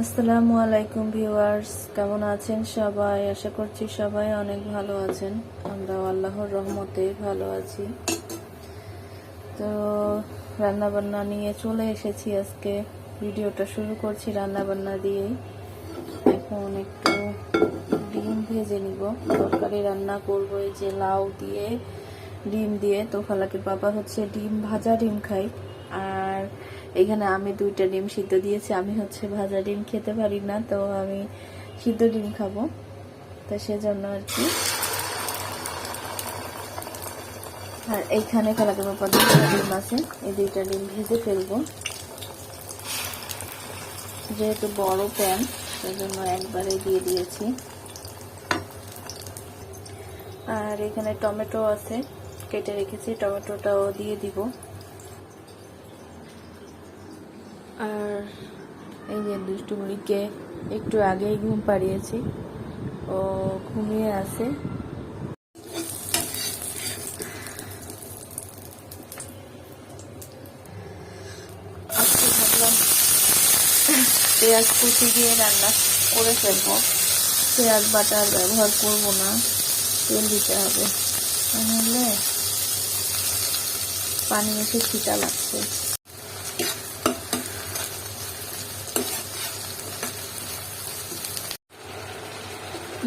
আসসালামু আলাইকুম ভিউয়ার্স, কেমন আছেন সবাই? আশা করছি সবাই অনেক ভালো আছেন। আমরাও আল্লাহর রহমতে ভালো আছি। তো রান্না বান্না নিয়ে চলে এসেছি আজকে। ভিডিওটা শুরু করছি রান্না বান্না দিয়েই। এখন একটু ডিম ভেজে নিব। তরকারি রান্না করব এই যে লাউ দিয়ে, ডিম দিয়ে। তো ফালাকের বাবা হচ্ছে ডিম, ভাজা ডিম খাই আর এখানে আমি দুইটা ডিম সিদ্ধ দিয়েছি, আমি হচ্ছে ভাজা ডিম খেতে পারি না, তো আমি সিদ্ধ ডিম খাব। তো সেজন্য আর কি। আর এইখানে বাবা দুইটা ডিম আছে, এই দুইটা ডিম ভেজে ফেলব। যেহেতু বড় প্যান, সেজন্য একবারে দিয়ে দিয়েছি। আর এখানে টমেটো আছে, কেটে রেখেছি, টমেটোটাও দিয়ে দিব। আর এই যে দুষ্টু মুড়িকে একটু আগেই ঘুম পাড়িয়েছি। ও ঘুমিয়ে আছে। পেঁয়াজ কুচি দিয়ে রান্না করে ফেলব। পেঁয়াজ বাটার ব্যবহার করব না, তেল দিতে হবে। নাহলে পানি এসে ছিটা লাগছে।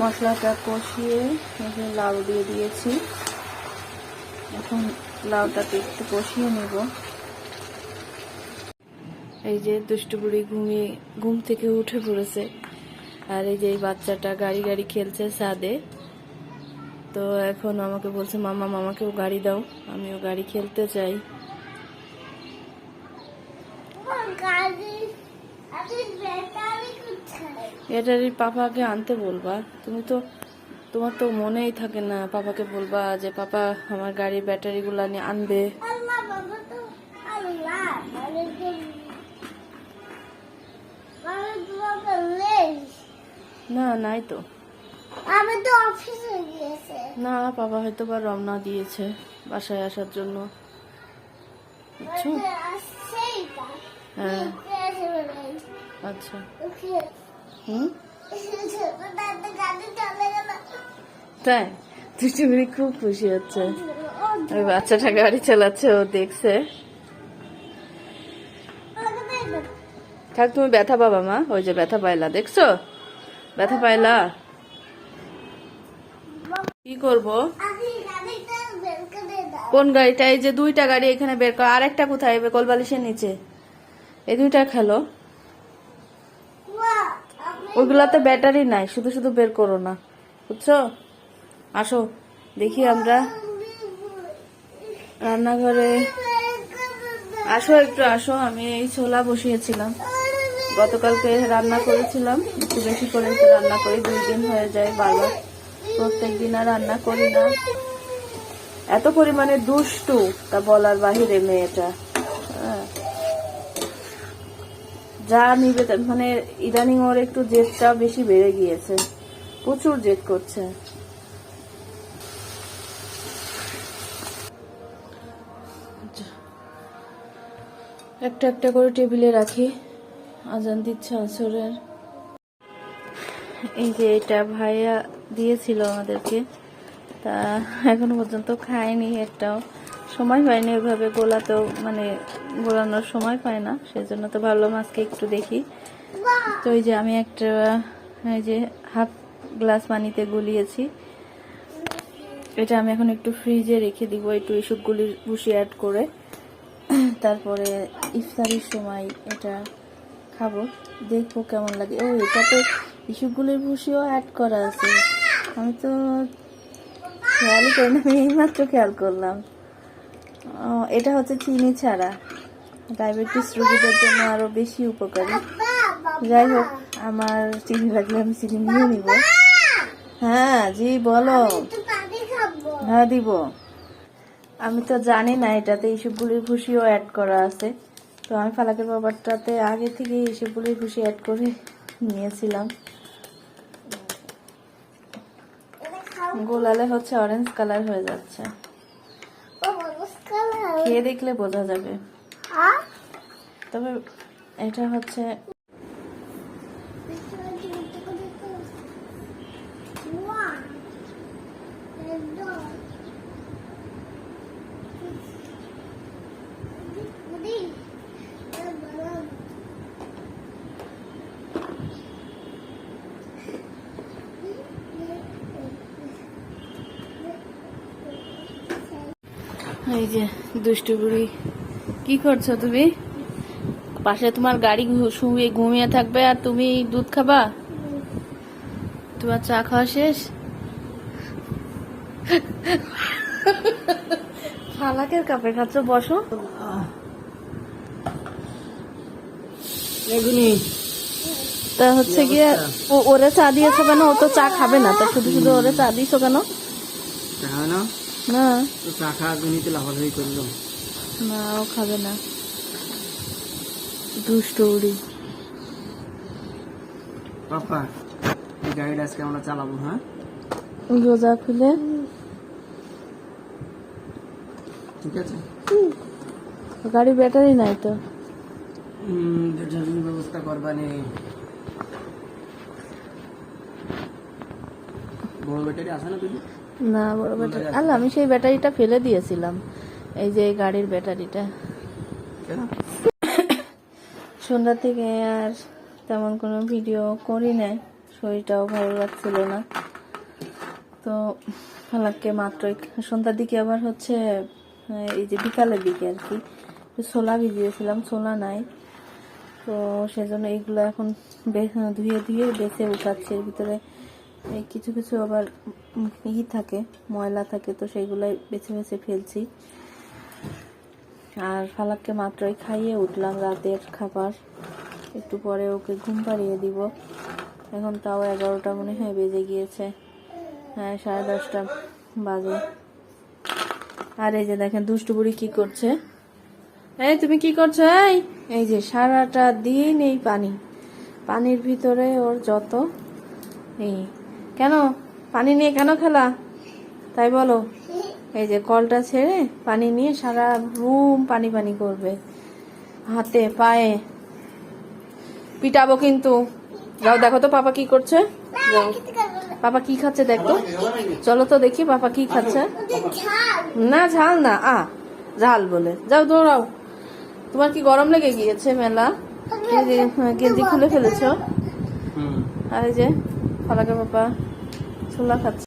মশলাটা কষিয়ে যে লাউ দিয়ে দিয়েছি। এখন লাউটাকে একটু কষিয়ে নেব। এই যে দুষ্টু বুড়ি ঘুমিয়ে, ঘুম থেকে উঠে পড়েছে। আর এই যে এই বাচ্চাটা গাড়ি গাড়ি খেলছে ছাদে। তো এখন আমাকে বলছে, মামা, মামাকেও গাড়ি দাও, আমিও গাড়ি খেলতে চাই। ব্যাটারির পাপাকে আনতে বলবা? তুমি তো তোমার তো মনেই থাকে না পাপাকে বলবা যে পাপা আমার গাড়ির ব্যাটারিগুলো নিয়ে আনবে। না নাই তো। আমি তো অফিসে গিয়েছে। না পাপা হয়তো বা রওনা দিয়েছে বাসায় আসার জন্য। বুঝছ হ্যাঁ। আচ্ছা। হুম? তাই? দুষ্টুমিরি খুব খুশি হচ্ছে। ওই বাচ্চাটা গাড়ি চালাচ্ছে ও দেখছে। থাক তুমি ব্যথা পাবা মা? ওই যে ব্যথা পাইলা দেখছ? ব্যথা পাইলা? কি করব? কোন গাড়িটা? এই যে দুইটা গাড়ি এখানে বের কর। আরেকটা কোথায়? কোলবালিশের নিচে। এই দুইটা খেলো। ওইগুলাতে ব্যাটারি নাই, শুধু শুধু বের করো না। বুঝছ? আসো, দেখি আমরা রান্নাঘরে। আসো একটু, আসো, আমি এই ছোলা বসিয়েছিলাম। গতকালকে রান্না করেছিলাম, একটু বেশি করে একটু রান্না করি, দুই দিন হয়ে যায় বারবার প্রত্যেক দিন আর রান্না করি না। এত পরিমাণে দুষ্টু তা বলার বাহিরে মেয়েটা। হ্যাঁ। যা নিবে মানে ইদানিং ওর একটু জেদটা বেশি বেড়ে গিয়েছে। প্রচুর জেদ করছে। একটা একটা করে টেবিলে রাখি। আজান দিচ্ছে আসরের। এই যে এটা ভাইয়া দিয়েছিল আমাদেরকে। তা এখনও পর্যন্ত খায়নি একটাও। সময় পায়নি ওইভাবে গোলাতেও মানে গোলানোর সময় পায় না, সেজন্য তো ভাবলাম আজকে একটু দেখি। তো ওই যে আমি একটা, এই যে হাফ গ্লাস পানিতে গুলিয়েছি। এটা আমি এখন একটু ফ্রিজে রেখে দিব, একটু এসবগুলির ভুষি অ্যাড করে। তারপরে ইফতারির সময় এটা খাব, দেখব কেমন লাগে। ও, এটা এটাতে ইস্যুগুলির ভুষিও অ্যাড করা আছে। আমি তো খেয়ালই করি না, আমি এইমাত্র খেয়াল করলাম। এটা হচ্ছে চিনি ছাড়া। ডায়াবেটিস রোগীদের জন্য আরও বেশি উপকারী। যাই হোক, আমার চিনি লাগলে আমি চিনি নিয়ে নিব। হ্যাঁ জি, বলো। হ্যাঁ দিব। আমি তো জানি না, এটাতে এইসবগুলির ভুষিও অ্যাড করা আছে। তো আমি ফালাকের বাবারটাতে আগে থেকে এইসবগুলির ভুষি অ্যাড করে নিয়েছিলাম। গোলালে হচ্ছে অরেঞ্জ কালার হয়ে যাচ্ছে। খেয়ে দেখলে বোঝা যাবে। তবে এটা হচ্ছে এই যে দুষ্টু বুড়ি। কি করছ তুমি? পাশে তোমার গাড়ি শুয়ে ঘুমিয়ে থাকবে আর তুমি দুধ খাবা? তোমার চা খাওয়া শেষ? ফালাকের কাপে খাচ্ছ বসো। তা হচ্ছে গিয়ে ও- ওরে চা দিয়েছ কেন? ও তো চা খাবে না তা শুধু শুধু ওরে চা দিয়েছ কেন? না। তো চা খাওয়া গুনিতে লাফালাফি করল না ও খাবে না। দুষ্ট উড়ি। পাপা এই গাড়িটা আজকে আমরা চালাবো হ্যাঁ? রোজা খুলে। ঠিক আছে। গাড়ি ব্যাটারি নাই তো। ব্যাটারির ব্যবস্থা করবানি বড় ব্যাটারি আছে না তুমি না বড় ব্যাটারি আল্লাহ আমি সেই ব্যাটারিটা ফেলে দিয়েছিলাম। এই যে গাড়ির ব্যাটারিটা। সন্ধ্যা থেকে আর তেমন কোনো ভিডিও করি নাই। শরীরটাও ভালো লাগছিল না। তো ফালাককে মাত্রই সন্ধ্যার দিকে আবার হচ্ছে এই যে বিকালের দিকে আর কি ছোলা ভিজিয়েছিলাম ছোলা নাই। তো সেজন্য এইগুলো এখন বে- ধুয়ে ধুয়ে বেছে উঠাচ্ছি। এর ভিতরে কিছু কিছু আবার ই থাকে, ময়লা থাকে, তো সেইগুলাই বেছে বেছে ফেলছি। আর ফালাককে মাত্রই খাইয়ে উঠলাম রাতের খাবার। একটু পরে ওকে ঘুম পাড়িয়ে দিব। এখন তাও এগারোটা মনে হয় বেজে গিয়েছে হ্যাঁ সাড়ে দশটা বাজে। আর এই যে দেখেন, দুষ্টু বুড়ি কি করছে? এই তুমি কি করছ? এই এই যে সারাটা দিন এই পানি, পানির ভিতরে ওর যত এই কেন? পানি নিয়ে কেন খেলা? তাই বলো। এই যে কলটা ছেড়ে পানি নিয়ে সারা রুম পানি পানি করবে। হাতে পায়ে। পিটাবো কিন্তু। যাও দেখো তো পাপা কি করছে। পাপা কি খাচ্ছে দেখো চলো তো দেখি পাপা কি খাচ্ছে। না ঝাল না। আ ঝাল বলে। যাও দৌড়াও। তোমার কি গরম লেগে গিয়েছে মেলা? গেঞ্জি হ্যাঁ, খুলে ফেলেছো? আর এই যে ফালাকে পাপা। ছোলা খাচ্ছে।